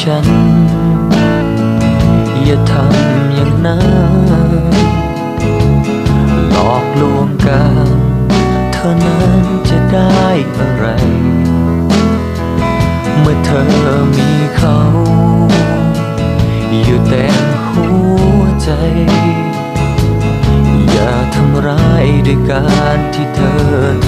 ฉัน อย่าทำอย่างนั้นหลอกลวงกันเธอนั้นจะได้อะไร เมื่อเธอมีเขา อยู่เต็มหัวใจ อย่าทำร้ายด้วยการที่เธอ